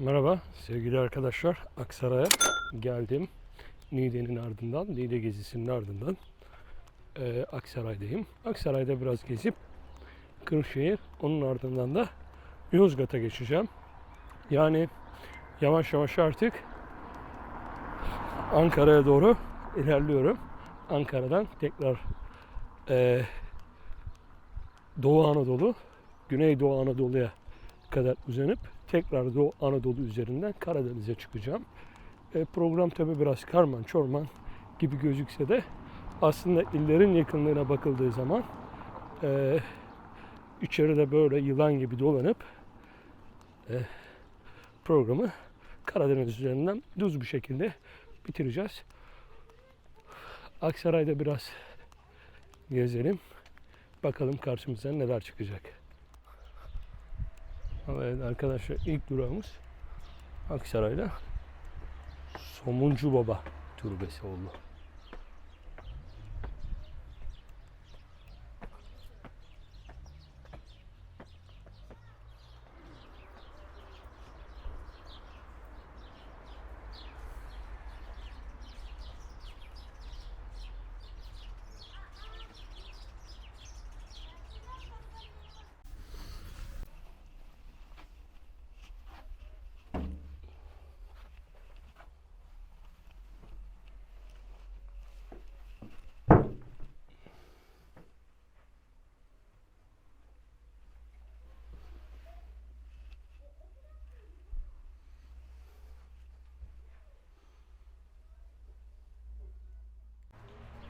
Merhaba sevgili arkadaşlar. Aksaray'a geldim. Niğde'nin ardından, Niğde gezisinin ardından eee, Aksaray'dayım. Aksaray'da biraz gezip Kırşehir, onun ardından da Yozgat'a geçeceğim. Yani yavaş yavaş artık Ankara'ya doğru ilerliyorum. Ankara'dan tekrar eee, Doğu Anadolu, Güneydoğu Anadolu'ya kadar uzanıp tekrar Doğu Anadolu üzerinden Karadeniz'e çıkacağım. E, program tabi biraz karman çorman gibi gözükse de aslında illerin yakınlığına bakıldığı zaman e, içeride böyle yılan gibi dolanıp e, programı Karadeniz üzerinden düz bir şekilde bitireceğiz. Aksaray'da biraz gezelim. Bakalım karşımıza neler çıkacak. Evet arkadaşlar ilk durağımız Aksaray'da Somuncu Baba Türbesi oldu.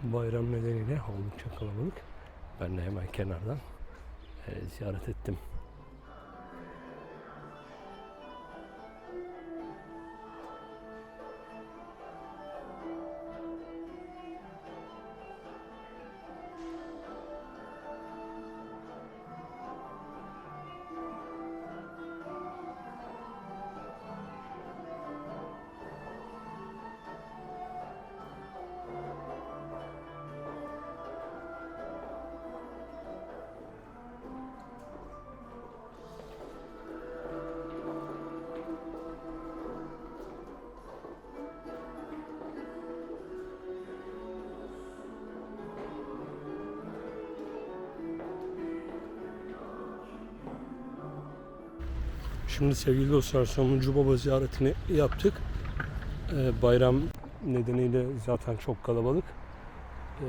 Bayram nedeniyle oldukça kalabalık. Ben de hemen kenardan e, ziyaret ettim. Şimdi sevgili dostlar Somuncu Baba ziyaretini yaptık. Ee, bayram nedeniyle zaten çok kalabalık. Ee,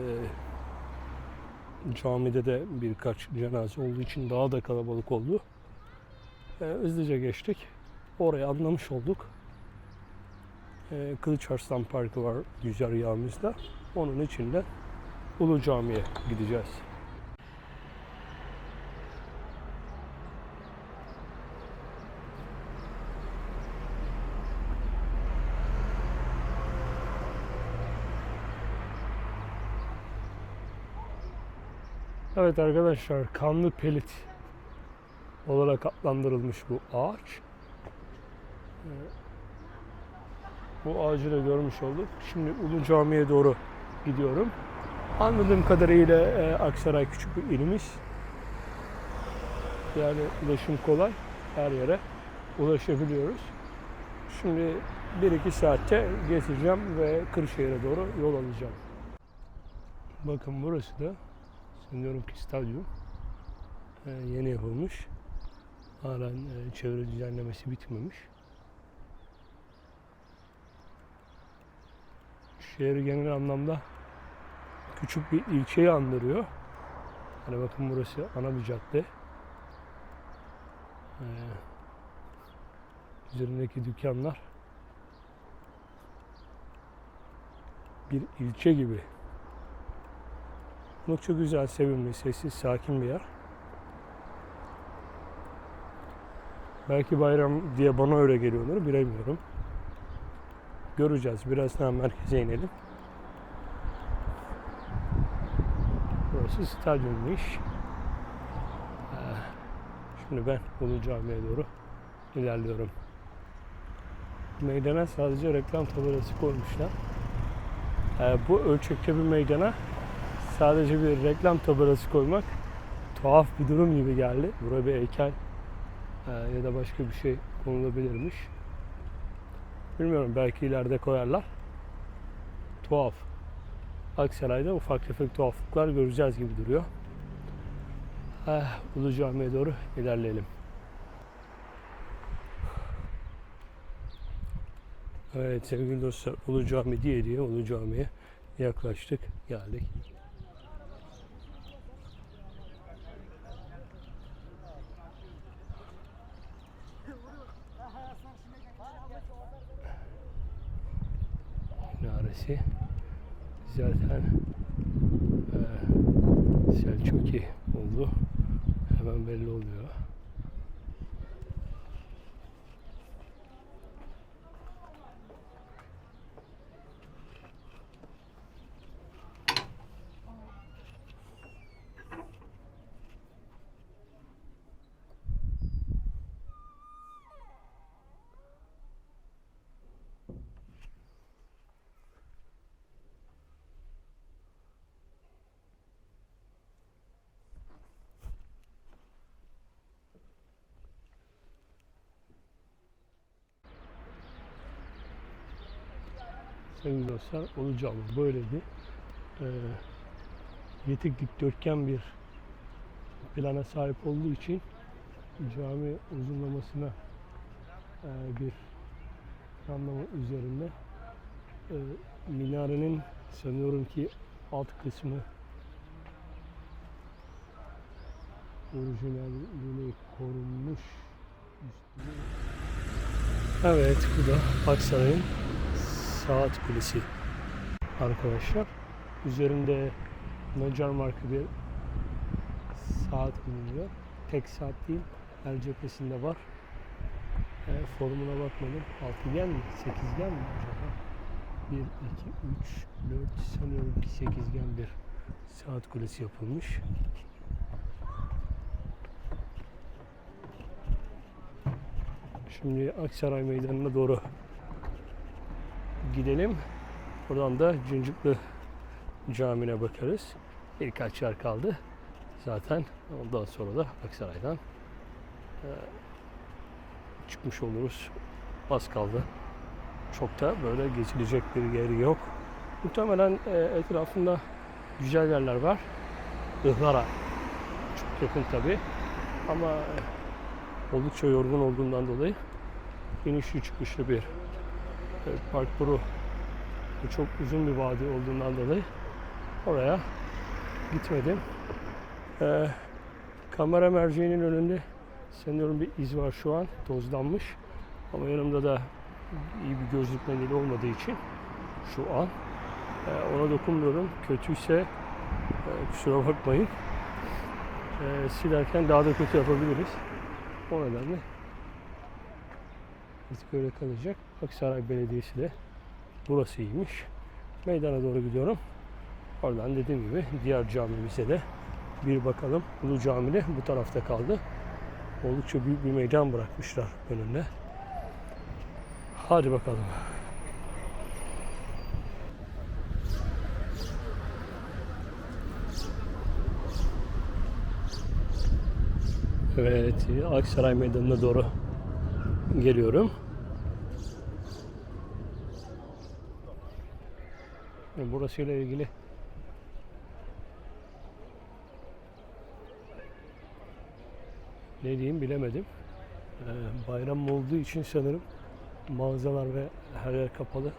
camide de birkaç cenaze olduğu için daha da kalabalık oldu. Ee, hızlıca geçtik. Orayı anlamış olduk. Ee, Kılıç Arslan Parkı var güzergahımızda. Onun için de Ulu Cami'ye gideceğiz. Evet arkadaşlar kanlı pelit olarak adlandırılmış bu ağaç. Ee, Bu ağacı da görmüş olduk. Şimdi Ulu Cami'ye doğru gidiyorum. Anladığım kadarıyla e, Aksaray küçük bir ilimiz. Yani ulaşım kolay. Her yere ulaşabiliyoruz. Şimdi 1-2 saatte gezeceğim ve Kırşehir'e doğru yol alacağım. Bakın burası da sanıyorum ki stadyum e, yeni yapılmış. Halen e, çevre düzenlemesi bitmemiş. Şehir genel anlamda küçük bir ilçeyi andırıyor. Hani bakın burası ana bir cadde. Ee, üzerindeki dükkanlar bir ilçe gibi. Oldukça güzel, sevimli, sessiz, sakin bir yer. Belki bayram diye bana öyle geliyorlar, bilemiyorum. Göreceğiz. Biraz daha merkeze inelim. Burası stadyummuş. Ee, Şimdi ben Ulu Cami'ye doğru ilerliyorum. Meydana sadece reklam tabelası koymuşlar. Ee, bu ölçekte bir meydana sadece bir reklam tabelası koymak tuhaf bir durum gibi geldi. Buraya bir heykel e, ya da başka bir şey konulabilirmiş. Bilmiyorum belki ileride koyarlar. Tuhaf. Aksaray'da ufak tefek tuhaflıklar göreceğiz gibi duruyor. Ah, Ulu Cami'ye doğru ilerleyelim. Evet sevgili dostlar Ulu Cami diye diye Ulu Cami'ye yaklaştık geldik. Minaresi zaten e, Selçuki oldu. Hemen belli oluyor. Sevgili dostlar Ulu Cami böyleydi. Ee, yetik dikdörtgen bir plana sahip olduğu için cami uzunlamasına e, bir planlama üzerinde e, minarenin sanıyorum ki alt kısmı orijinalliğini korunmuş. Evet bu da Aksaray'ın saat kulesi arkadaşlar. Üzerinde Nacar marka bir saat bulunuyor. Tek saat değil, her cephesinde var. E, formuna bakmadım. Altıgen mi? Sekizgen mi acaba? 1, 2, 3, 4 sanıyorum ki sekizgen bir saat kulesi yapılmış. Şimdi Aksaray Meydanı'na doğru gidelim. Buradan da Cıncıklı Camii'ne bakarız. Birkaç yer kaldı. Zaten ondan sonra da Aksaray'dan e, çıkmış oluruz. Az kaldı. Çok da böyle geçilecek bir yeri yok. Muhtemelen e, etrafında güzel yerler var. Ihlara çok yakın tabi. Ama oldukça yorgun olduğundan dolayı inişli çıkışlı bir e, parkuru bu çok uzun bir vadi olduğundan dolayı oraya gitmedim. Ee, kamera merceğinin önünde sanıyorum bir iz var şu an tozlanmış ama yanımda da iyi bir gözlük mendili olmadığı için şu an e, ona dokunmuyorum. Kötüyse e, kusura bakmayın. E, silerken daha da kötü yapabiliriz. O nedenle artık öyle kalacak. Aksaray Belediyesi de burası iyiymiş. Meydana doğru gidiyorum. Oradan dediğim gibi diğer camimize de bir bakalım. Ulu Cami de bu tarafta kaldı. Oldukça büyük bir meydan bırakmışlar önünde. Hadi bakalım. Evet, Aksaray Meydanı'na doğru geliyorum. Burasıyla ilgili ne diyeyim bilemedim. Ee, bayram olduğu için sanırım mağazalar ve her yer kapalı.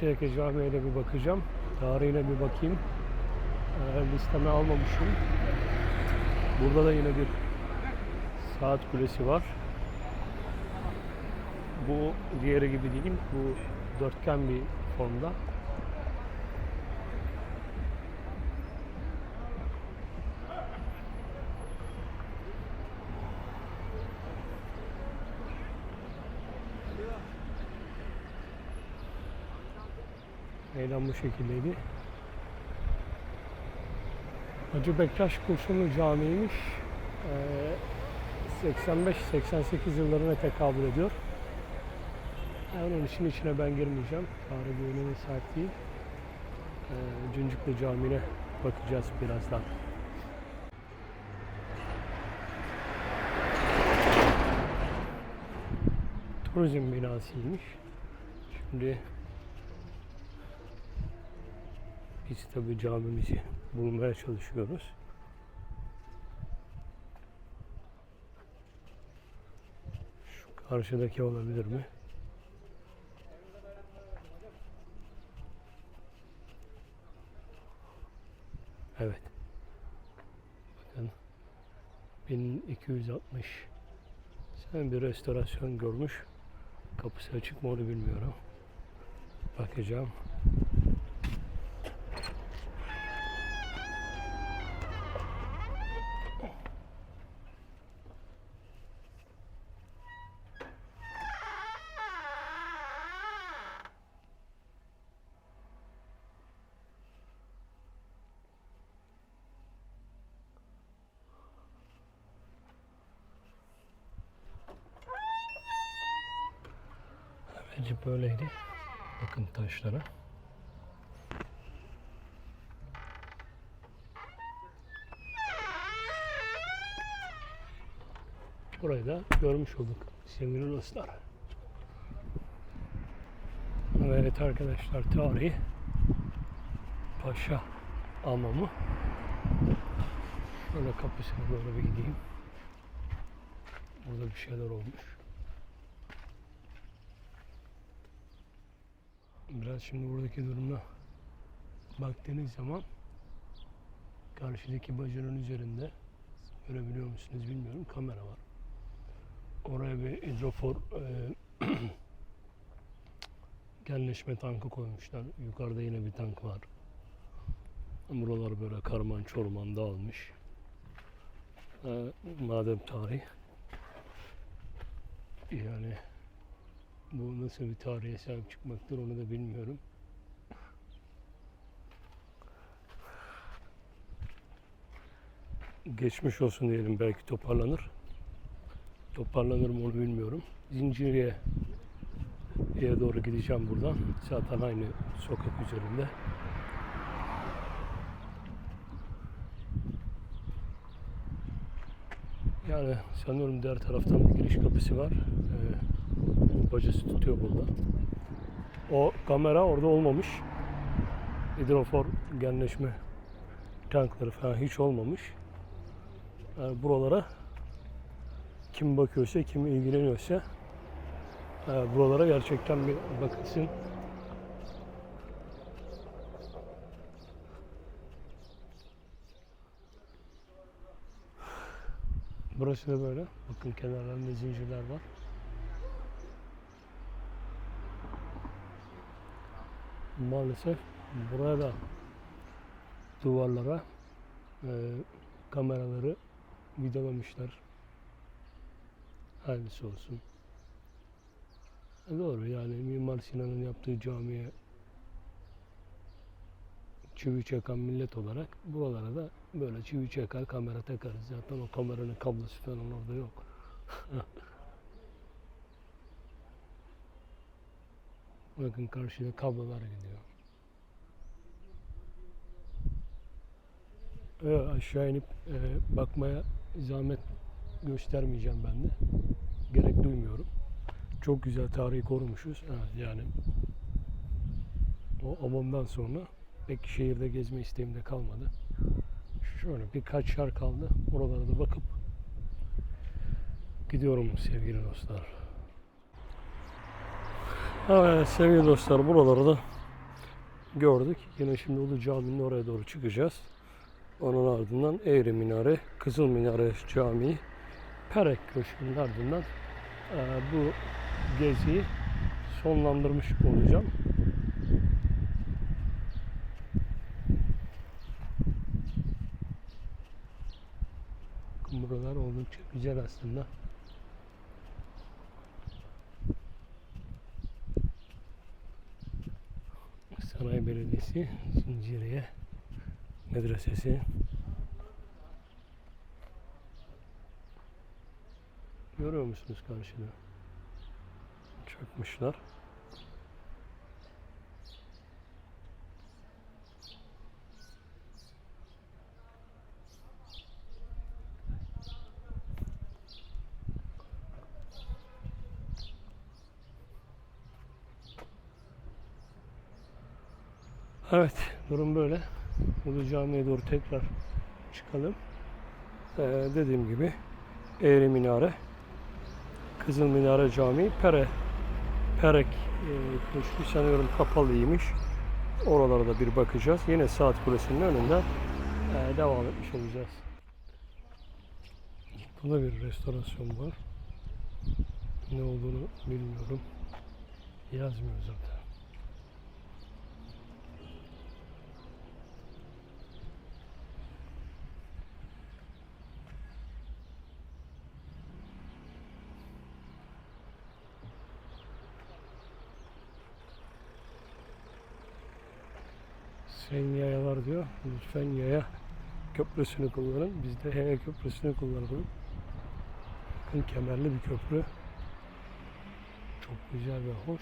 Camii'ye de bir bakacağım. Tarihine bir bakayım. Ee, listeme almamışım. Burada da yine bir saat kulesi var. Bu diğeri gibi değil. Bu dörtgen bir formda. Meydan bu şekildeydi. Hacı Bektaş Kurşunlu Camii'ymiş. Ee, 85-88 yıllarına tekabül ediyor. Yani onun için içine ben girmeyeceğim. Bir önemi sahip değil. Ee, Cüncüklü Camii'ne bakacağız birazdan. Turizm binasıymış. Şimdi biz tabi camimizi bulmaya çalışıyoruz. Şu karşıdaki olabilir mi? Evet. Bakın 1260 sen bir restorasyon görmüş. Kapısı açık mı onu bilmiyorum. Bakacağım. Bence böyleydi. Bakın taşlara. Burayı da görmüş olduk sevgili dostlar. Evet arkadaşlar tarihi Paşa Hamamı. Şöyle kapısına doğru bir gideyim. Burada bir şeyler olmuş. Biraz şimdi buradaki durumda baktığınız zaman karşıdaki bacanın üzerinde görebiliyor musunuz bilmiyorum kamera var. Oraya bir hidrofor e, genleşme tankı koymuşlar. Yukarıda yine bir tank var. Buralar böyle karman çorman dağılmış. E, madem tarih yani bu nasıl bir tarihe sahip çıkmaktır onu da bilmiyorum. Geçmiş olsun diyelim belki toparlanır. Toparlanır mı onu bilmiyorum. Zinciriye Zinciriye'ye doğru gideceğim buradan. Zaten aynı sokak üzerinde. Yani sanıyorum diğer taraftan bir giriş kapısı var. Bacası tutuyor burada. O kamera orada olmamış. Hidrofor genleşme tankları falan hiç olmamış. Yani buralara kim bakıyorsa, kim ilgileniyorsa e, buralara gerçekten bir bakılsın. Burası da böyle. Bakın kenarlarında zincirler var. Maalesef buraya da duvarlara e, kameraları vidalamışlar. Hayırlısı olsun. E doğru yani Mimar Sinan'ın yaptığı camiye çivi çakan millet olarak buralara da böyle çivi çakar kamera takarız. Zaten o kameranın kablosu falan orada yok. Bakın karşıda kablolar gidiyor. Evet, aşağı inip e, bakmaya zahmet göstermeyeceğim ben de. Gerek duymuyorum. Çok güzel tarihi korumuşuz. Ha, yani o amamdan sonra pek şehirde gezme isteğim de kalmadı. Şöyle birkaç yer kaldı. Oralara da bakıp gidiyorum sevgili dostlar. Evet sevgili dostlar buraları da gördük. Yine şimdi Ulu Cami'nin oraya doğru çıkacağız. Onun ardından Eğri Minare, Kızıl Minare Camii, Perek Köşkü'nün ardından e, bu geziyi sonlandırmış olacağım. Buralar oldukça güzel aslında. Medresesi, Zinciriye Medresesi. Görüyor musunuz karşıda? Çökmüşler. Evet, durum böyle. Ulu Cami'ye doğru tekrar çıkalım. Ee, dediğim gibi Eğri Minare, Kızıl Minare Camii, Pere, Perek e, Köşkü sanıyorum kapalıymış. Oralara da bir bakacağız. Yine Saat Kulesi'nin önünde e, devam etmiş olacağız. Burada bir restorasyon var. Ne olduğunu bilmiyorum. Yazmıyor zaten. Sen yayalar diyor. Lütfen yaya köprüsünü kullanın. Biz de yaya köprüsünü kullanalım. Bakın kemerli bir köprü. Çok güzel ve hoş.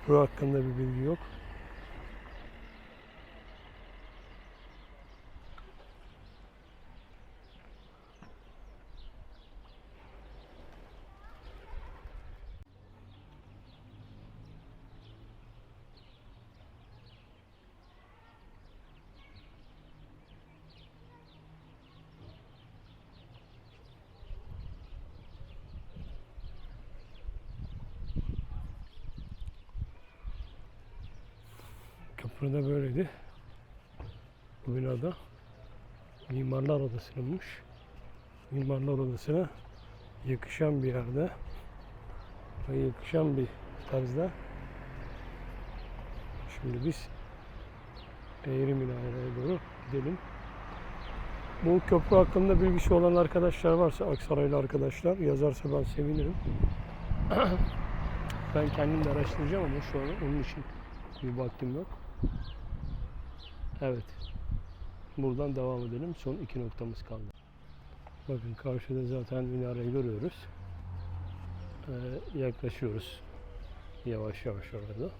Köprü hakkında bir bilgi yok. De böyleydi. Bu binada Mimarlar Odası'nınmış. Mimarlar Odası'na yakışan bir yerde ve yakışan bir tarzda şimdi biz Eğri Minare'ye doğru gidelim. Bu köprü hakkında bilgisi olan arkadaşlar varsa Aksaraylı arkadaşlar yazarsa ben sevinirim. ben kendim de araştıracağım ama şu an onun için bir vaktim yok. Evet. Buradan devam edelim. Son iki noktamız kaldı. Bakın karşıda zaten minareyi görüyoruz. Ee, yaklaşıyoruz. Yavaş yavaş orada.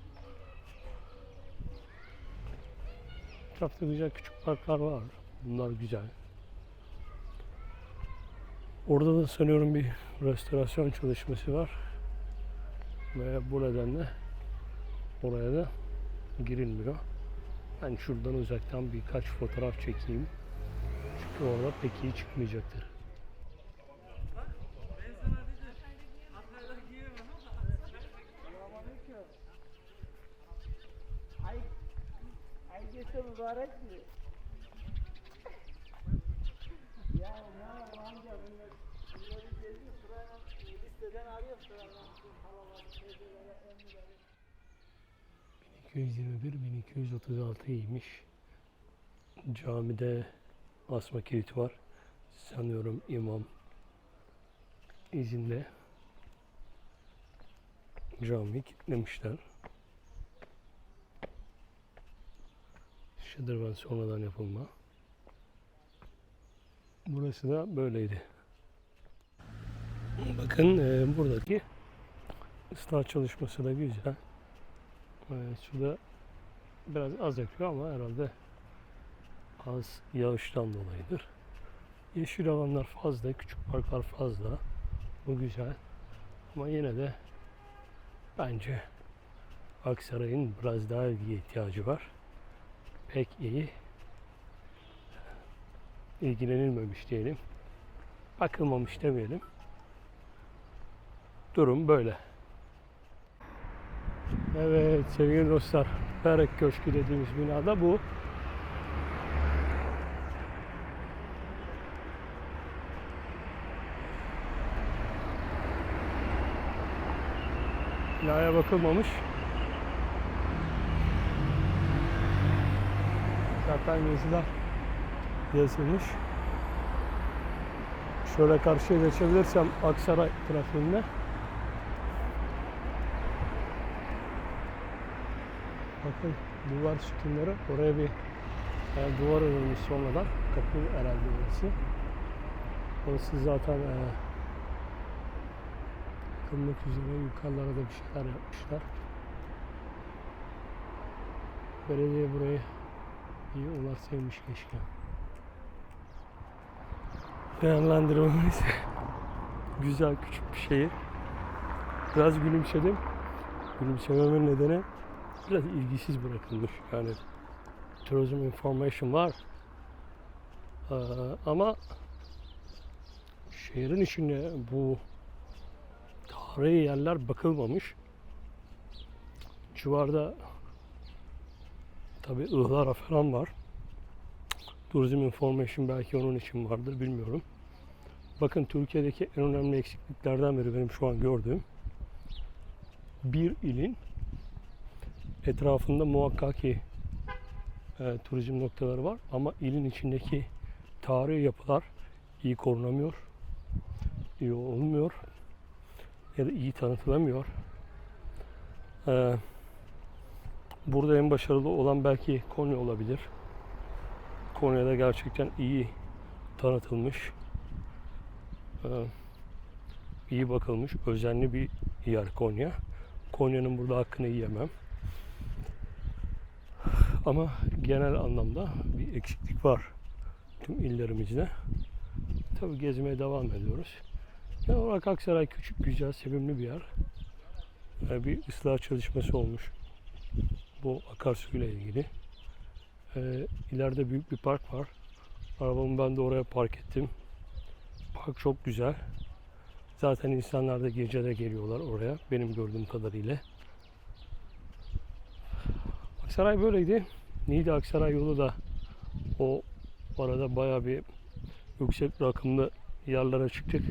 Etrafta güzel küçük parklar var. Bunlar güzel. Orada da sanıyorum bir restorasyon çalışması var. Ve bu nedenle oraya da girilmiyor. Ben şuradan uzaktan birkaç fotoğraf çekeyim. Çünkü orada pek iyi çıkmayacaktır. Listeden arıyor sırayla halaları, teyzeleri, emmileri. 1221 1236'ymış. Camide asma kilit var. Sanıyorum imam izinde camiyi kilitlemişler. Şadırvan sonradan yapılma. Burası da böyleydi. Bakın e, buradaki ıslah çalışması da güzel. Evet, suda biraz az yakıyor ama herhalde az yağıştan dolayıdır. Yeşil alanlar fazla, küçük parklar fazla. Bu güzel. Ama yine de bence Aksaray'ın biraz daha ilgiye ihtiyacı var. Pek iyi ilgilenilmemiş diyelim. Bakılmamış demeyelim. Durum böyle. Evet sevgili dostlar. Perek Köşkü dediğimiz binada bu. Binaya bakılmamış. Zaten yazılar yazılmış. Şöyle karşıya geçebilirsem Aksaray trafiğinde. Bakın duvar sütunları oraya bir yani duvar örülmüş sonradan. Kapı herhalde burası. Orası zaten e, yıkılmak üzere yukarılara da bir şeyler yapmışlar. Belediye burayı iyi ulaşsaymış keşke. Değerlendirmemiz güzel küçük bir şehir. Biraz gülümsedim. Gülümsememin nedeni biraz ilgisiz bırakılmış. Yani tourism information var. Ee, ama şehrin içinde bu tarihi yerler bakılmamış. Civarda tabi ıhlara falan var. Tourism information belki onun için vardır bilmiyorum. Bakın Türkiye'deki en önemli eksikliklerden biri benim şu an gördüğüm bir ilin etrafında muhakkak ki e, turizm noktaları var ama ilin içindeki tarihi yapılar iyi korunamıyor, iyi olmuyor ya da iyi tanıtılamıyor. E, burada en başarılı olan belki Konya olabilir. Konya'da gerçekten iyi tanıtılmış, e, iyi bakılmış, özenli bir yer Konya. Konya'nın burada hakkını yiyemem. Ama genel anlamda bir eksiklik var tüm illerimizde. Tabii gezmeye devam ediyoruz. Genel olarak Aksaray küçük, güzel, sevimli bir yer. Ee, Bir ıslah çalışması olmuş. Bu akarsuyla ilgili. Ee, ileride büyük bir park var. Arabamı ben de oraya park ettim. Park çok güzel. Zaten insanlar da gece de geliyorlar oraya benim gördüğüm kadarıyla. Aksaray böyleydi. Niğde Aksaray yolu da o arada bayağı bir yüksek rakımlı yerlere çıktık.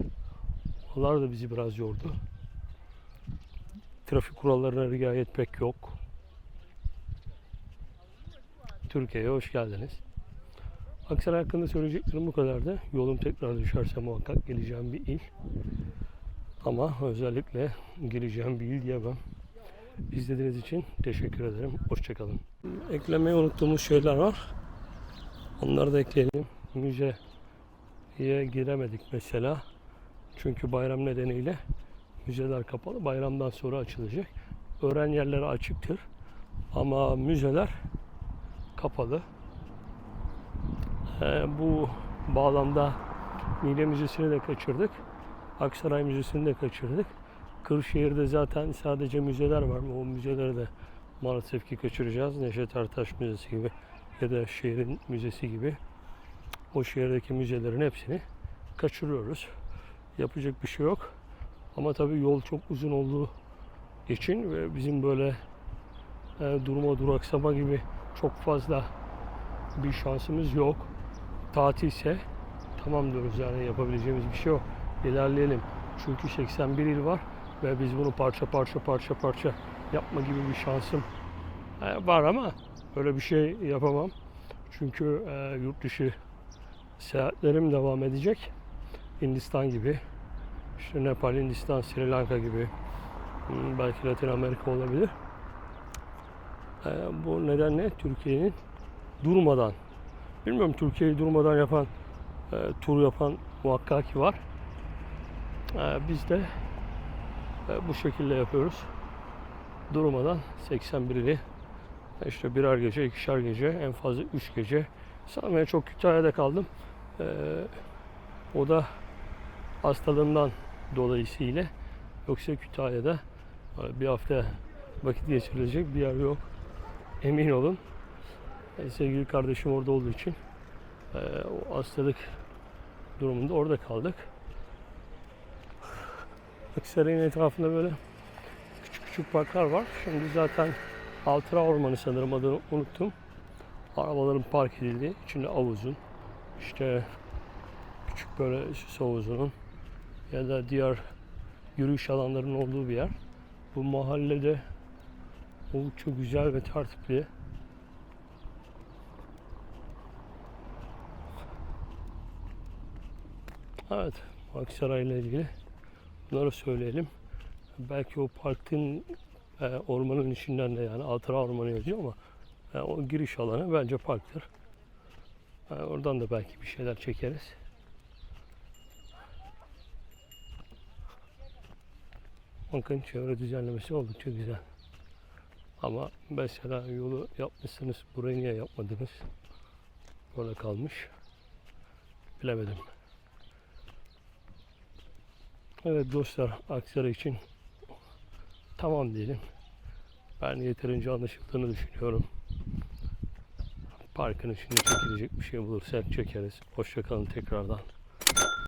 Onlar da bizi biraz yordu. Trafik kurallarına riayet pek yok. Türkiye'ye hoş geldiniz. Aksaray hakkında söyleyeceklerim bu kadardı. Yolum tekrar düşerse muhakkak geleceğim bir il. Ama özellikle gireceğim bir il diyemem. İzlediğiniz için teşekkür ederim. Hoşçakalın. Eklemeyi unuttuğumuz şeyler var. Onları da ekleyelim. Müzeye giremedik mesela. Çünkü bayram nedeniyle müzeler kapalı. Bayramdan sonra açılacak. Öğren yerleri açıktır. Ama müzeler kapalı. Ee, bu bağlamda Niğde Müzesi'ni de kaçırdık. Aksaray Müzesi'ni de kaçırdık. Kırşehir'de zaten sadece müzeler var. O müzeleri de maalesef ki kaçıracağız. Neşet Ertaş Müzesi gibi ya da şehrin müzesi gibi o şehirdeki müzelerin hepsini kaçırıyoruz. Yapacak bir şey yok. Ama tabii yol çok uzun olduğu için ve bizim böyle e, durma duraksama gibi çok fazla bir şansımız yok. Tatilse tamam diyoruz yani yapabileceğimiz bir şey yok. İlerleyelim. Çünkü 81 il var ve biz bunu parça parça parça parça yapma gibi bir şansım e, var ama öyle bir şey yapamam. Çünkü e, yurt dışı seyahatlerim devam edecek. Hindistan gibi, işte Nepal, Hindistan, Sri Lanka gibi, hmm, belki Latin Amerika olabilir. E, bu nedenle Türkiye'nin durmadan, bilmiyorum Türkiye'yi durmadan yapan, e, tur yapan muhakkak ki var. E, biz de bu şekilde yapıyoruz. Durmadan 81 ili işte birer gece, ikişer gece, en fazla üç gece. Sanmaya çok Kütahya'da kaldım. Ee, o da hastalığımdan dolayısıyla. Yoksa Kütahya'da e, bir hafta vakit geçirilecek bir yer yok. Emin olun. E, sevgili kardeşim orada olduğu için e, o hastalık durumunda orada kaldık. Aksaray'ın etrafında böyle küçük küçük parklar var. Şimdi zaten Altıra Ormanı sanırım adını unuttum. Arabaların park edildiği, içinde havuzun, işte küçük böyle süs havuzunun ya da diğer yürüyüş alanlarının olduğu bir yer. Bu mahallede oldukça güzel ve tertipli. Evet, Aksaray ile ilgili Bunları söyleyelim. Belki o parkın e, ormanın içinden de yani Altıra Ormanı yazıyor ama e, o giriş alanı bence parktır. E, oradan da belki bir şeyler çekeriz. Bakın çevre düzenlemesi oldukça güzel. Ama mesela yolu yapmışsınız, burayı niye yapmadınız? Böyle kalmış. Bilemedim. Evet dostlar Aksaray için tamam diyelim. Ben yeterince anlaşıldığını düşünüyorum. Parkın içinde çekilecek bir şey bulursak çekeriz. Hoşçakalın tekrardan.